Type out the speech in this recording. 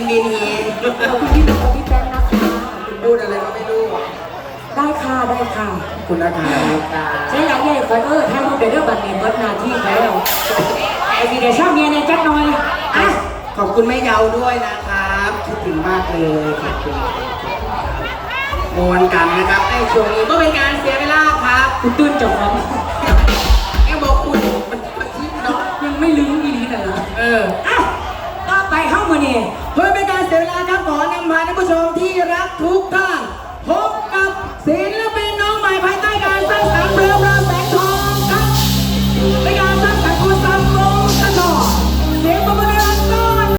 นมีนีขอบคุณพี่น้องพี่แป้งนะคะ พูดอะไรก็ไม่รู้ ได้ค่ะได้ค่ะขอบคุณนะคะใช้หลังใหญ่คอยเออถ้ามึงเป็นเรื่องบัตรเมียเบิร์ดหนาที่ไปแล้วไอ้สีเดชอบเมียในแจ็คหน่อยอะขอบคุณแม่เยาด้วยนะครับคิดถึงมากเลยขอบคุณมวนกันนะครับในช่วงนี้ก็เป็นการเสียเวลาครับกูตื่นเจ้าของแกบอกคุณมันมันทิพย์เนาะยังไม่ลืมอีหลีแต่ละเอออะต่อไปเข้ามาเนี่ย Catuca!